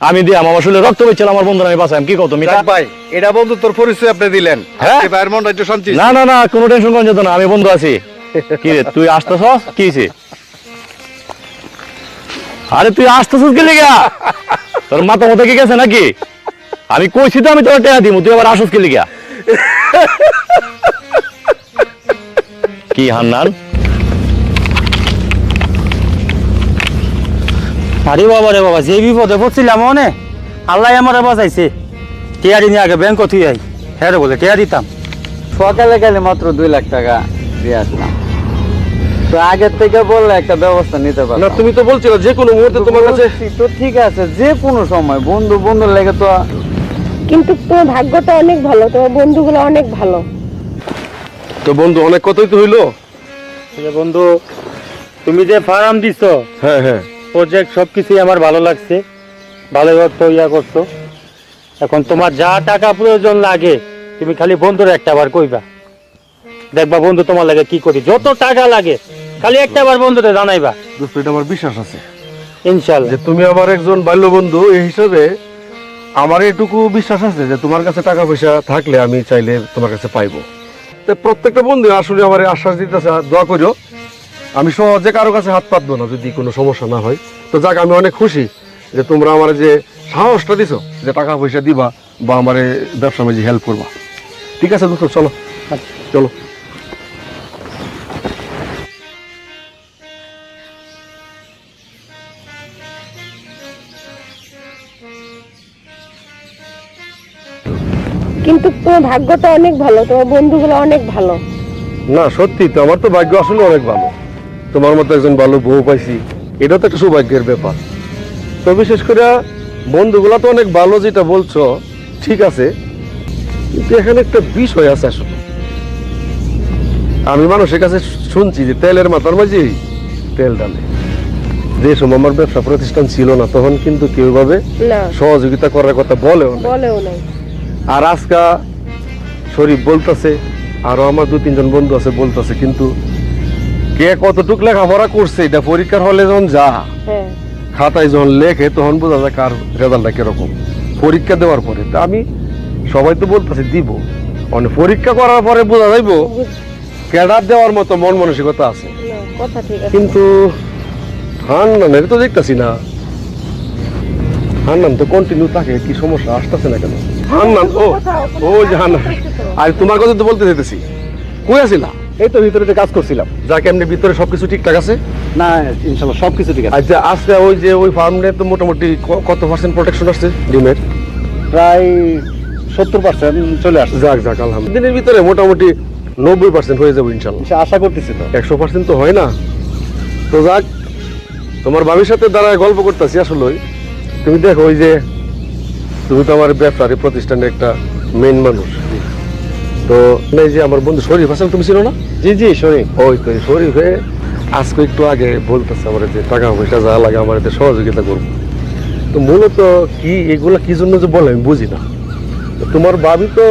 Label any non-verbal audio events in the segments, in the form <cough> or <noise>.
আমি দিয়ে আমার আসলে রক্ত বেচ্ছিল আমার বন্ধুরা আমি বাঁচাম কি কত যাক ভাই এটা বন্ধু তোর পরিচয় আপনি দিলেন। হ্যাঁ? ভাইয়ের মনটা একটু শান্তি। না না না কোনো টেনশন করেন যেত না আমি বন্ধু আছি। কি রে তুই আসতেছ? কি হয়েছে আরে তুই আসতেছিস কি লিগা তোর মাথা মতো কি গেছে নাকি? আমি কইছি তো আমি তোর টেয়া দিব তুই আবার আসস কি লিগা কি হান্নান? আরে বাবা রে বাবা যে বিপদে পড়ছিলাম মনে? আল্লাহ আমার বাঁচাইছে। টিয়ারি নিয়ে আগে ব্যাংক থুই আই। হ্যাঁ রে বলে টিয়া দিতাম। সকালে গেলে মাত্র দুই লাখ টাকা দিয়ে আসলাম তো আগের থেকে বললে একটা ব্যবস্থা নিতে না তুমি তো বলছিলে যে কোনো মুহূর্তে তোমার কাছে তো ঠিক আছে যে কোনো সময় বন্ধু বন্ধুর লেগে তো কিন্তু তোমার ভাগ্যটা অনেক ভালো তোমার বন্ধুগুলো অনেক ভালো। তো বন্ধু অনেক কথাই তো হইল। যে বন্ধু তুমি যে ফার্ম দিছ হ্যাঁ হ্যাঁ। প্রজেক্ট সব কিছুই আমার ভালো লাগছে। ভালো তো ইয়া করছ। এখন তোমার যা টাকা প্রয়োজন লাগে তুমি খালি বন্ধুর একটা বার কইবা। দেখবা বন্ধু তোমার লাগে কি করি। যত টাকা লাগে খালি একটা বার বন্ধুরে জানাইবা। দোস্ত এটা আমার বিশ্বাস আছে। ইনশাল্লাহ যে তুমি আমার একজন বাল্য বন্ধু এই হিসাবে আমার এটুকু বিশ্বাস আছে যে তোমার কাছে টাকা পয়সা থাকলে আমি চাইলে তোমার কাছে পাইবো। তো প্রত্যেকটা বন্ধু আসলে আমার আশ্বাস দিতেছে দোয়া করিও আমি সহজে কারও কাছে হাত পাতবো না যদি কোনো সমস্যা না হয়। তো যাক আমি অনেক খুশি যে তোমরা আমার যে সাহসটা দিছো যে টাকা পয়সা দিবা বা আমার ব্যবসা মাঝে হেল্প করবা। ঠিক আছে দোস্ত চলো। চলো। কিন্তু তোমার ভাগ্যটা অনেক ভালো তোমার বন্ধুগুলো অনেক ভালো। না সত্যি তো আমার তো ভাগ্য আসলে অনেক ভালো। তোমার মতো একজন ভালো বউ পাইছি এটা তো একটা সৌভাগ্যের ব্যাপার। তো বিশেষ করে বন্ধুগুলা তো অনেক ভালো যেটা বলছো ঠিক আছে কিন্তু এখানে একটা বিষয় আছে আসলে। আমি মানুষের কাছে শুনছি যে তেলের মাথার মাঝে তেল ডালে যে সময় আমার ব্যবসা প্রতিষ্ঠান ছিল না তখন কিন্তু কেউ ভাবে সহযোগিতা করার কথা বলেও না আর আজকা শরীফ বলতেছে আরও আমার দু তিনজন বন্ধু আছে বলতেছে কিন্তু কে কতটুক লেখাপড়া করছে এটা পরীক্ষার হলে যখন যা হ্যাঁ। খাতায় যখন লেখে তখন বোঝা যায় কার রেজাল্টটা কীরকম। পরীক্ষা দেওয়ার পরে। তা আমি সবাই তো বলতেছে দিব। মানে পরীক্ষা করার পরে বোঝা যাইব ক্যাডার দেওয়ার মতো মন মানসিকতা আছে। কিন্তু হান্নানের তো দেখতেছি না। হান্নান তো কন্টিনিউ থাকে কি সমস্যা আসতেছে না কেন? হান্নান ও ও যে হান্নান। আর তোমার কথা তো বলতে যেতেছি কই আছিলা? এই তো ভিতরে কাজ করছিলাম যা কেমনি ভিতরে সবকিছু ঠিকঠাক আছে? না ইনশাল্লাহ সব কিছু ঠিক আছে। আচ্ছা আজকে ওই যে ওই ফার্মে তো মোটামুটি কত পার্সেন্ট প্রোটেকশন আসছে ডিমের? প্রায় সত্তর পার্সেন্ট চলে আসছে। যাক যাক আলহামদুলিল্লাহ। দিনের ভিতরে মোটামুটি নব্বই পার্সেন্ট হয়ে যাবে ইনশাল্লাহ। আশা করতেছি তো। একশো পার্সেন্ট তো হয় না। তো যাক তোমার বাবির সাথে দাঁড়ায় গল্প করতেছি আসলে তুমি দেখো ওই যে তুমি তো আমার ব্যবসার প্রতিষ্ঠানের একটা মেন মানুষ। তো এই যে আমার বন্ধু শরীফ হাসান তুমি ছিল না? জি জি শরীফ। ওই তো শরীফে আজকে একটু আগে বলতেছে আমার যে টাকা পয়সা যা লাগে আমার এতে সহযোগিতা করব। তো মূলত কি এগুলা কি জন্য যে বলে আমি বুঝি না। তোমার বাবি তো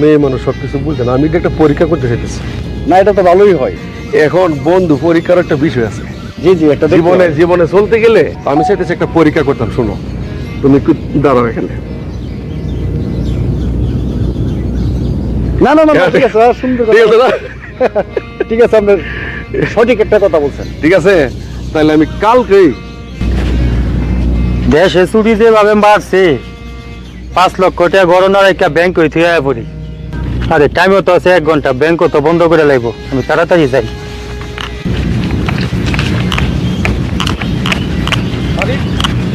মেয়ে মানুষ সব কিছু বুঝে না। আমি এটা একটা পরীক্ষা করতে চাইতেছি। না এটা তো ভালোই হয়। এখন বন্ধু পরীক্ষার একটা বিষয় আছে। জি জি একটা জীবনে জীবনে চলতে গেলে আমি চাইতেছি একটা পরীক্ষা করতাম শোনো। তুমি একটু দাঁড়াও এখানে। না না না ঠিক আছে আর সুন্দর ঠিক আছে। <laughs> ঠিক আছে আপনার সঠিক একটা কথা বলছেন। ঠিক আছে? তাহলে আমি কালকেই দেশে চুরি যেভাবে বাড়ছে পাঁচ লক্ষ টাকা গড়নার একটা ব্যাংক হয়ে থুয়ে পড়ি। আরে টাইমও তো আছে এক ঘণ্টা ব্যাংকও তো বন্ধ করে লাগবো আমি তাড়াতাড়ি যাই।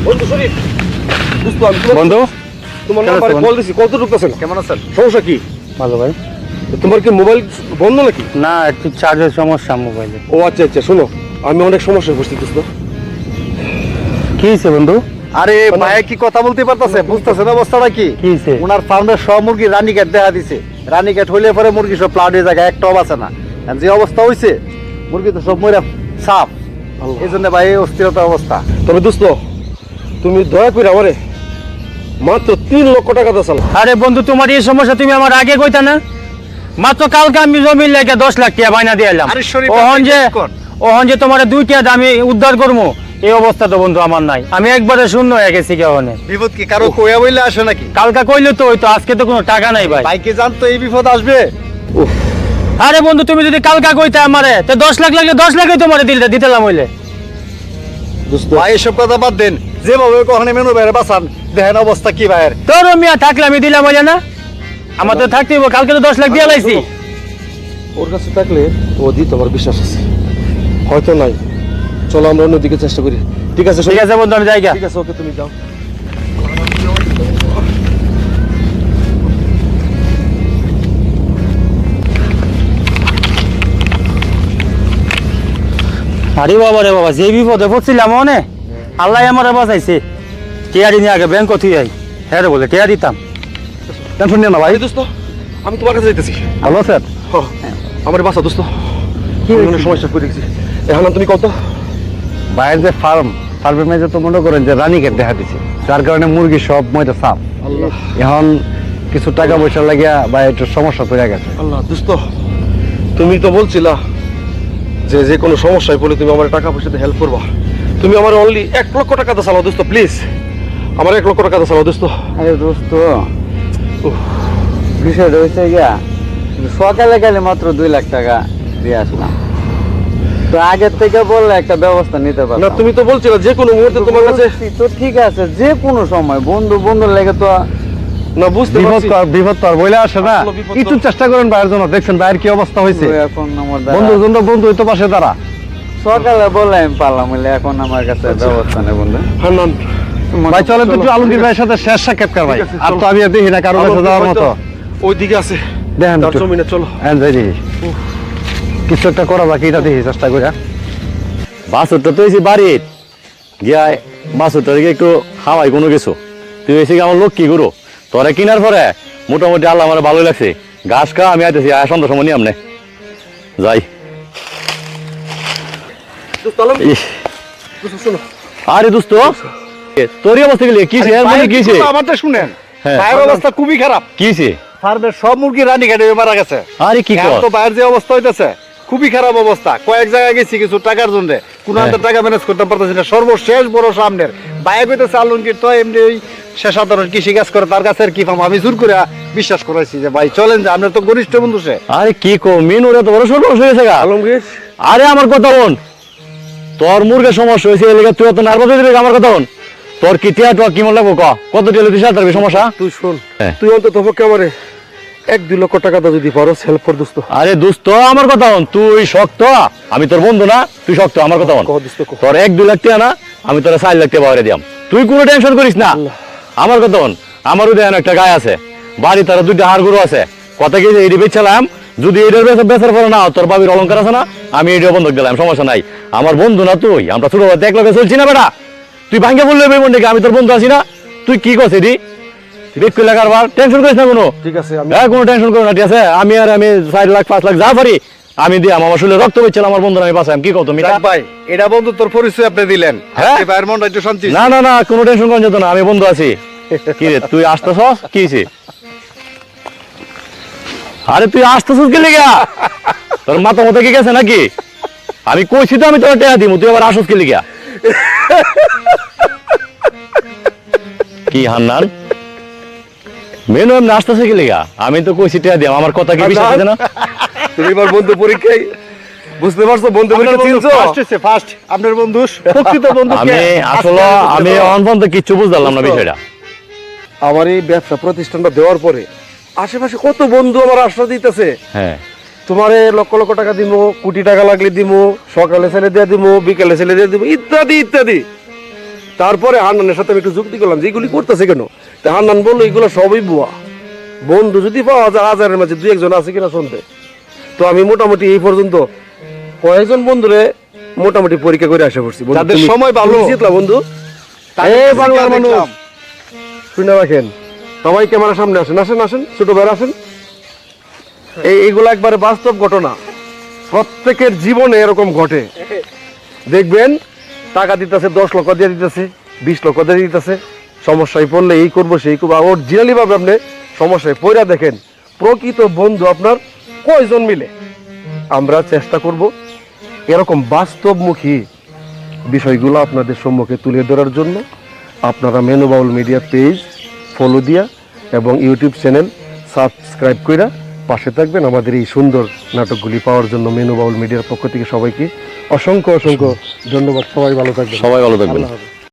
বন্ধু তোমার- বন্ধু? তোমার কেমন নাম্বারে কল দিছি কল তো ঢুকতেছে কেমন আছেন? সমস্যা কি? ভালো ভাই। তোমার কি মোবাইল বন্ধ নাকি? না একটু চার্জের সমস্যা মোবাইলে। ও আচ্ছা আচ্ছা শোনো আমি অনেক সমস্যায় পড়ছি দোস্ত কি হয়েছে বন্ধু? আরে ভাই কি কথা বলতে পারতাছে? বুঝতেছেন অবস্থাটা কি? হয়েছে ওনার ফার্মের সব মুরগি রানীকেট দেখা দিছে। রানীকেট হইলে পরে মুরগি সব প্লাড হয়ে জায়গায় একটাও বাঁচে না। যে অবস্থা হইছে মুরগি তো সব মরে সাপ এই জন্য ভাই অস্থিরতা অবস্থা। তবে দোস্ত তুমি দয়া করে আমারে মাত্র তিন লক্ষ টাকা দাসাল আরে বন্ধু তোমার এই সমস্যা তুমি আমার আগে কইতা না? মাত্র কালকে আমি জমি লেগে দশ লাখ টাকা বাইনা দিয়ে এলাম। ওহন যে ওহন যে তোমার দুইটা দামি উদ্ধার করব এই অবস্থা তো বন্ধু আমার নাই। আমি একবারে শূন্য হয়ে গেছি কেমন বিপদ কি? কারও কইয়া বইলে আসে নাকি? কালকা কইলে তো ওই তো আজকে তো কোনো টাকা নাই ভাই। ভাইকে জানতো এই বিপদ আসবে? আরে বন্ধু তুমি যদি কালকা কইতে আমারে তো দশ লাখ লাগলে দশ লাখই তোমারে দিলে দিতেলাম হইলে। ভাই এসব কথা বাদ দেন। যেভাবে কখনো মেনু বাইরে বাঁচান দেখেন অবস্থা কি ভাইয়ের তোর মিয়া থাকলে আমি দিলাম হইলে না? আমার তো থাকতে কালকে তো দশ লাখ দিয়ে লাইছি। ওর কাছে থাকলে ও দিত আমার বিশ্বাস আছে। হয়তো নাই। চলো আমরা অন্যদিকে চেষ্টা করি। ঠিক আছে ঠিক আছে বন্ধু আমি যাই গা। ঠিক আছে ওকে তুমি যাও। আরে বাবা রে বাবা যে বিপদে পড়ছিলাম মনে? আল্লাহ আমার বাঁচাইছে। টিয়ারি নিয়ে আগে ব্যাংক থুই আই। হ্যাঁ রে বলে টিয়া দিতাম। টেনশন নিও না ভাই। দোস্ত আমি তোমার কাছে যাইতেছি। ভালো স্যার আমার বাসা দোস্ত। অনেক সমস্যা করে গেছি এখন তুমি কত ভাইয়ের যে ফার্ম ফার্মের মেঝে তো মনে করেন যে রানীকে দেখা দিছে। যার কারণে মুরগি সব সাফ। আল্লাহ। এখন কিছু টাকা পয়সা লাগিয়া বা একটু সমস্যা পড়ে গেছে। আল্লাহ দোস্ত তুমি তো বলছিলা যে যে কোনো সমস্যায় পড়লে তুমি আমার টাকা পয়সাতে হেল্প করবা। তুমি আমার অনলি এক লক্ষ টাকা তো চালাও দোস্ত প্লিজ আমার এক লক্ষ টাকা তো চালাও দোস্ত। আরে দোস্ত বিষয়টা হয়েছে গিয়া সকালে গেলে মাত্র দুই লাখ টাকা দিয়ে আসলাম। তো আগের থেকে বললে একটা ব্যবস্থা নিতে না তুমি তো বলছিলা যে কোনো মুহূর্তে তোমার কাছে তো ঠিক আছে যে কোনো সময় বন্ধু বন্ধুর লেগে তো না বুঝতে বলে আসে না। একটু চেষ্টা করেন ভাইয়ের জন্য দেখছেন ভাইয়ের কি অবস্থা হয়েছে এখন আমার বন্ধুর জন্য বন্ধু তো পাশে তারা সকালে বললে আমি পারলাম এখন আমার কাছে ব্যবস্থা নেই বন্ধু। হ্যাঁ না ভাই চলেন তো একটু আলমগীর ভাইয়ের সাথে শেষ সাক্ষাৎকার ভাই। আর তো আমি আর দেখি না কারও কাছে যাওয়ার মতো। ওই দিকে আছে। দেখেন একটু। জমিনে চলো। হ্যাঁ যাই দেখি। কিছু একটা করা বাকি এটা দেখি চেষ্টা করে বাছুরটা তো এসে বাড়ির। গিয়া বাছুরটাকে একটু খাওয়াই কোনো কিছু। তুই এসে কি আমার লোক কি করো তোরা কিনার পরে মোটামুটি আল্লাহ আমার ভালোই লাগছে। ঘাস খা আমি আইতেছি আয় সন্ধ্যা সময় নিয়ে আমনে যাই। আরে দোস্ত তোরই অবস্থা গেলি কিসে এর আমারটা শুনেন। হ্যাঁ। অবস্থা খুবই খারাপ। কিসে ফার্মের সব মুরগি রানী কেটে মারা গেছে। আরে কি তো বাইরের যে অবস্থা হইতেছে খুবই খারাপ অবস্থা। কয়েক জায়গায় গেছি কিছু টাকার জন্য। কোন হ্যাঁ। টাকা ম্যানেজ করতে পারতেছি না। সর্বশেষ বড় সামনের। বাইরে কইতেছে আলমগীর তো এমনি ওই সে সাধারণ কৃষি কাজ করে তার কাছে আর কি পাবো? আমি জোর করে বিশ্বাস করাইছি যে ভাই চলেন যে আপনার তো ঘনিষ্ঠ বন্ধু সে। আরে কি কো মিনুর এত বড় সর্বনাশ হয়ে গেছে আলমগীর। আরে আমার কথা হন তোর মুরগের সমস্যা হয়েছে এলাকা তুই এত নার্ভাস হয়ে যাবি আমার কথা হন তোর কি টিয়া টুয়া কি মনে লাগবো? ক কত টিয়া তুই সাঁতারবি সমস্যা? তুই শোন হ্যাঁ। তুই অন্তত পক্ষে আমারে এক দুই লক্ষ টাকা তো যদি পারো হেল্প কর দোস্ত। আরে দোস্ত আমার কথা হন তুই শক্ত? আমি তোর বন্ধু না তুই শক্ত আমার কথা হন। তোর এক দুই লাখ টাকা না আমি তোর চার লাখ টাকা দিয়াম। তুই কোনো টেনশন করিস না। আমার কথা হন আমারও দেন একটা গায়ে আছে বাড়ি তারা দুইটা হাড় গরু আছে। কথা কি এটি বেচছিলাম যদি এটার বেচা বেচার পরে না তোর বাবির অলঙ্কার আছে না আমি এটা বন্ধক দিলাম সমস্যা নাই। আমার বন্ধু না তুই আমরা ছোট এক লগে চলছি না বেটা। তুই ভাঙ্গে বললে বন্ধুকে আমি তোর বন্ধু আছি না। তুই কি করছিস এটি দেখতে লাগার বার টেনশন করিস না কোনো? ঠিক আছে আমি হ্যাঁ কোনো টেনশন করো না ঠিক আছে? আমি আর আমি চার লাখ পাঁচ লাখ যা পারি আমি দিয়ে আমার শুলে রক্ত বেচছিল আমার বন্ধুরা আমি বাঁচাই কি কও তুমি ভাই এটা বন্ধু তোর পরিচয় আপনি দিলেন। হ্যাঁ? আজকে ভাইয়ের মনটা একটু শান্তি। না না না কোনো টেনশন যেত না আমি বন্ধু আছি। কি রে তুই আসতেছ কি? আরে তুই আসতেছিস গেলে গা তোর মাথা মতো কি গেছে নাকি? আমি কইছি তো আমি তোর টেয়া দিব তুই আবার আসস গেলে গা কি হান্নান? মেনু এমনি আসতেছে গেলে গা আমি তো কইছি টেয়া দিয়াম আমার কথা কি বিশ্বাস আছে না? তুমি এবার বন্ধু পরীক্ষায় বুঝতে পারছ বন্ধু পরীক্ষা চিনছো? ফার্স্ট আপনার বন্ধু প্রকৃত বন্ধু কে? আমি আসলে আমি বুঝতে অন পর্যন্ত কিচ্ছু বুঝলাম না বিষয়টা। আমার এই ব্যবসা প্রতিষ্ঠানটা দেওয়ার পরে আশেপাশে কত বন্ধু আমার আশ্বাস দিতেছে? হ্যাঁ। তোমারে লক্ষ লক্ষ টাকা দিব কোটি টাকা লাগলে দিব সকালে ছেলে দিয়ে দিব বিকালে ছেলে দিয়ে দিব ইত্যাদি ইত্যাদি। তারপরে হান্নানের সাথে আমি একটু যুক্তি করলাম যে এগুলি করতেছে কেন? তা হান্নান বলল এগুলো সবই বুয়া। বন্ধু যদি পাওয়া যায় হাজারের মাঝে দুই একজন আছে কিনা শুনতে তো আমি মোটামুটি এই পর্যন্ত কয়েকজন বন্ধুরে মোটামুটি পরীক্ষা করে আসে পড়ছি তুমি- সময় ভালো। জিতলা বন্ধু। তাদের বাংলার মানুষ। শুনে রাখেন। সবাই ক্যামেরার সামনে আসেন আসেন আসেন, ছোট ভাই আসেন। এই এইগুলো একবারে বাস্তব ঘটনা। প্রত্যেকের জীবনে এরকম ঘটে। দেখবেন, টাকা দিতেছে, দশ লক্ষ দিয়ে দিতেছে, বিশ লক্ষ দিয়ে দিতেছে। সমস্যায় পড়লে এই করব, সেই করব। ওর জিরালি ভাবে আপনি সমস্যায় পড়া দেখেন, প্রকৃত বন্ধু আপনার কয়জন মিলে? আমরা চেষ্টা করব এরকম বাস্তবমুখী বিষয়গুলো আপনাদের সম্মুখে তুলে ধরার জন্য। আপনারা মেনুবাউল মিডিয়া পেজ ফলো দিয়া এবং ইউটিউব চ্যানেল সাবস্ক্রাইব করে পাশে থাকবেন আমাদের এই সুন্দর নাটকগুলি পাওয়ার জন্য মেনু বাউল মিডিয়ার পক্ষ থেকে সবাইকে অসংখ্য অসংখ্য ধন্যবাদ। সবাই ভালো থাকবেন। সবাই ভালো থাকবেন।